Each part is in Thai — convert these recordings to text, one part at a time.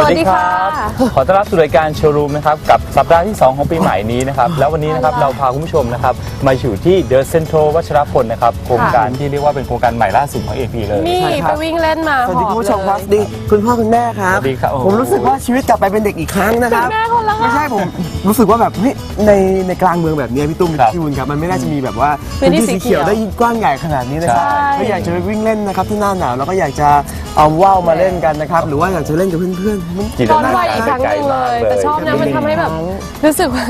วัสดีค่ะ ขอต้อนรับสู่รายการโชว์รูมนะครับกับสัปดาห์ที่ 2 ของปีใหม่นี้นะครับแล้ววันนี้นะครับเราพาคุณผู้ชมนะครับมาอยู่ที่เดอะเซ็นทรัลวัชรพลนะครับโครงการที่เรียกว่าเป็นโครงการใหม่ล่าสุดของ AP เลยนี่ใช่คไปรับวิ่งเล่นมาสวัสดีหอบคุณผู้ชมครับเลยดีคุณพ่อคุณแม่ครับ สวัสดีครับโอ้โห ผมรู้สึกว่าชีวิตกลับไปเป็นเด็กอีกครั้งนะครับคุณแม่คนละค่ะไม่ใช่ผม รู้สึกว่าแบบเฮ้ยในในกลางเมืองแบบนี้พี่ตุ้มครับพี่วุนครับมันไม่น่าจะมีแบบว่าพื้นที่สีเขียวได้กว้างใหญ่ขนาดนี้นะครับใช่ถ้าอยากจะไปวิ่งเล่นนะครับที่หน้าหนาวเราก็อยากจะ เอาว่าวมาเล่นกันนะครับ หรือว่าอยากจะเล่นกับเพื่อนๆมันจินตย้อนนาวัยการอีกครั้งหนึ่งเลยไกลมากเลย แต่ชอบนะมันทำให้แบบรู้สึกว่า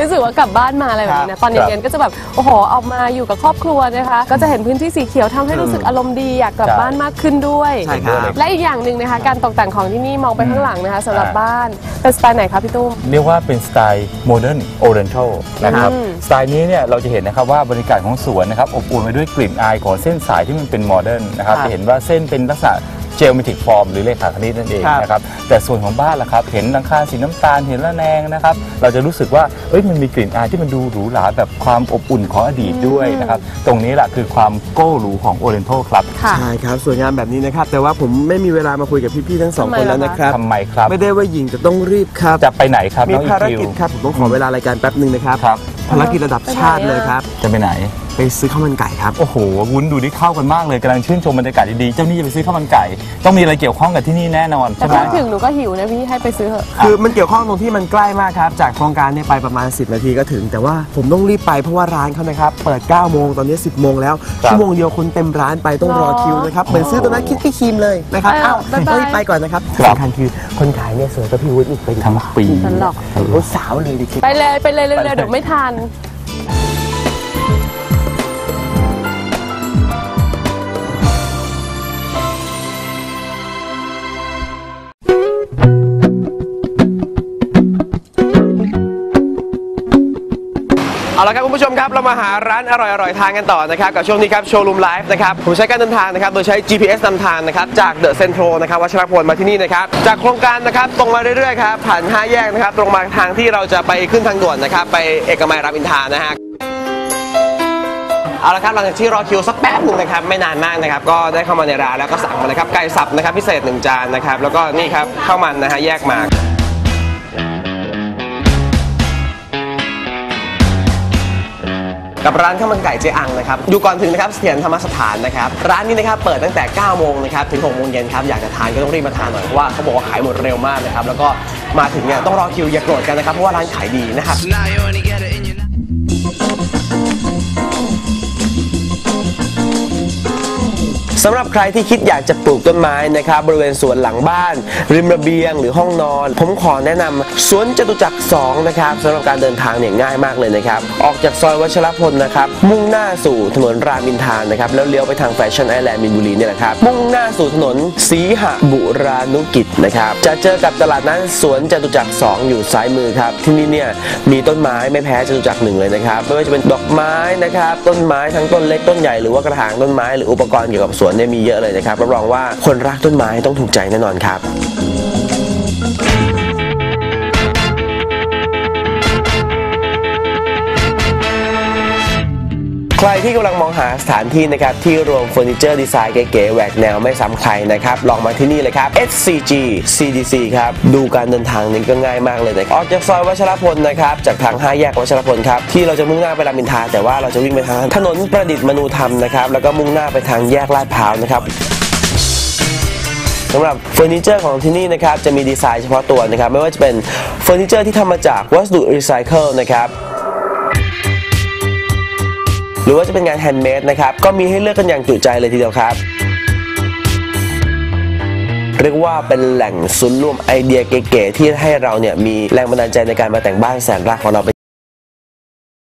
รู้สึกว่ากลับบ้านมาอะไรแบบนี้นะตอนครับเย็นๆก็จะแบบโอ้โหออกมาอยู่กับครอบครัวนะคะ ก็จะเห็นพื้นที่สีเขียวทำให้รู้สึกอารมณ์ดีอยากกลับใช่บ้านมากขึ้นด้วย ใช่ครับ และอีกอย่างหนึ่งนะคะ การตกแต่งของที่นี่มองไปข้างหลังนะคะสำหรับอ่าบ้านเป็นสไตล์ไหนคะพี่ตุ้ม เรียกว่าเป็นสไตล์โมเดิร์นโอเรนทัลนะครับ อืม สไตล์นี้เนี่ยเราจะเห็นนะครับว่าบรรยากาศของสวนนะครับอบอุ่นไปด้วยกลิ่นอายของเส้นสายที่มันเป็นโมเดิร์นนะครับครับจะเห็นว่าเส้นเป็นลักษณะเจลมิทิกฟอร์มหรือเลขาคณิตนั่นเองครับ นะครับแต่ส่วนของบ้านล่ะครับ เห็นหลังคาสีน้ำตาลเห็นระแนงนะครับ เราจะรู้สึกว่าเอ้ยมันมีกลิ่นอายที่มันดูหรูหราแบบความอบอุ่นของอดีตด้วยนะครับ ตรงนี้แหละคือความโก้หรูของโอเรนทัลครับค่ะ ใช่ครับสวยงามแบบนี้นะครับ แต่ว่าผมไม่มีเวลามาคุยกับพี่ๆทั้งสองทำไมคนแล้วล่ะคะนะครับ ทำไมครับไม่ได้ว่าหญิงแต่ต้องรีบครับ จะไปไหนครับมีน้องอีภารคิวกิจครับ ผมต้องขอเวลารายการแป๊บหนึ่งนะครับ ครับภารกิจระดับชาติเลยครับ จะไปไหน ไปซื้อข้าวมันไก่ครับ โอ้โห วุ้นดูที่เข้ากันมากเลยกำลังชื่นชมบรรยากาศดีๆ เจ้านี่จะไปซื้อข้าวมันไก่ ต้องมีอะไรเกี่ยวข้องกับที่นี่แน่นอนแต่ใช่ไหมพูดถึงหนูก็หิวนะพี่ให้ไปซื้อเถอะ คือมันเกี่ยวข้องตรงที่มันใกล้มากครับ จากโครงการเนี้ไปประมาณ 10 นาทีก็ถึง แต่ว่าผมต้องรีบไปเพราะว่าร้านเขานะครับ เปิด 9 โมงตอนนี้ 10 โมงแล้ว ชั่วโมงเดียวคนเต็มร้านไปต้องรอคิวนะครับ เหมือนซื้อตัวนั้นคิดพี่ครีมเลยนะครับเอออ้าวบ๊ายบายต้องรีบไปก่อนนะครับที่สำคัญคือคนขายเนี่ยสวยกว่าพี่วุฒิอีกเป็นทั้งปีฉันหรอก โอ้สาวเลยดิคิด ไปเลยไปเลยเร็วๆเดี๋ยวไม่ทัน เอาละครับคุณผู้ชมครับเรามาหาร้านอร่อยๆทานกันต่อนะครับกับช่วงนี้ครับโชว์รูมไลฟ์นะครับผมใช้การเดินทางนะครับโดยใช้ GPS นำทางนะครับจากเดอะเซ็นทรัลนะครับวัชรพลมาที่นี่นะครับจากโครงการนะครับตรงมาเรื่อยๆครับผ่าน 5 แยกนะครับตรงมาทางที่เราจะไปขึ้นทางด่วนนะครับไปเอกมัยรามอินทรานะฮะเอาละครับหลังจากที่รอคิวสักแป๊บหนึ่งนะครับไม่นานมากนะครับก็ได้เข้ามาในร้านแล้วก็สั่งมาเลยครับไก่สับนะครับพิเศษหนึ่งจานนะครับแล้วก็นี่ครับข้าวมันนะฮะแยกมา กับร้านข้าวมันไก่เจอังนะครับอยู่ก่อนถึงนะครับเสถียรธรรมสถานนะครับร้านนี้นะครับเปิดตั้งแต่ 9 โมงนะครับถึง 6 โมงเย็นครับอยากจะทานก็ต้องรีบมาทานหน่อยเพราะว่าเขาบอกว่าขายหมดเร็วมากนะครับแล้วก็มาถึงเนี่ยต้องรอคิวอย่าโกรธกันนะครับเพราะว่าร้านขายดีนะครับ สำหรับใครที่คิดอยากจะปลูกต้นไม้นะครับบริเวณสวนหลังบ้าน ริมระเบียงหรือห้องนอน ผมขอแนะนำสวนจตุจักร2นะครับสำหรับการเดินทางเนี่ยง่ายมากเลยนะครับ ออกจากซอยวัชรพลนะครับมุ่งหน้าสู่ถนนรามอินทรานะครับแล้วเลี้ยวไปทางแฟชั่นไอแลนด์มินบุรีเนี่ยแหละครับมุ่งหน้าสู่ถนนสีหบุรานุกิจนะครับจะเจอกับตลาดนั้นสวนจตุจักร2 อยู่ซ้ายมือครับที่นี่เนี่ยมีต้นไม้ไม่แพ้จตุจักรหนึ่งเลยนะครับไม่ว่าจะเป็นดอกไม้นะครับต้นไม้ทั้งต้นเล็กต้นใหญ่หรือว่ากระถางต้นไม้หรืออุปกรณ์เกี่ยวกับสวนเนี่ยมีเยอะเลยนะครับรับรองว่าคนรักต้นไม้ต้องถูกใจแน่นอนครับ รที่กำลังมองหาสถานที่นะครับที่รวมเฟอร์นิเจอร์ดีไซน์เก๋ๆแหวกแนวไม่ซ้ำใครนะครับลองมาที่นี่เลยครับ SCG CDC ครับดูการเดินทางนี้ก็ง่ายมากเลยนะครับออกจากซอยวัชรพลนะครับจากทาง 5 แยกวัชรพลครับที่เราจะมุ่งหน้าไปรามอินทราแต่ว่าเราจะวิ่งไปทางถนนประดิษฐ์มนูธรรมนะครับแล้วก็มุ่งหน้าไปทางแยกลาดพร้าวนะครับสำหรับเฟอร์นิเจอร์ของที่นี่นะครับจะมีดีไซน์เฉพาะตัวนะครับไม่ว่าจะเป็นเฟอร์นิเจอร์ที่ทำมาจากวัสดุรีไซเคิลนะครับ หรือว่าจะเป็นงานแฮนด์เมดนะครับ ก็มีให้เลือกกันอย่างจุใจเลยทีเดียวครับ เรียกว่าเป็นแหล่งศูนย์รวมไอเดียเก๋ๆที่ให้เราเนี่ยมีแรงบันดาลใจในการมาแต่งบ้านแสนรักของเราไป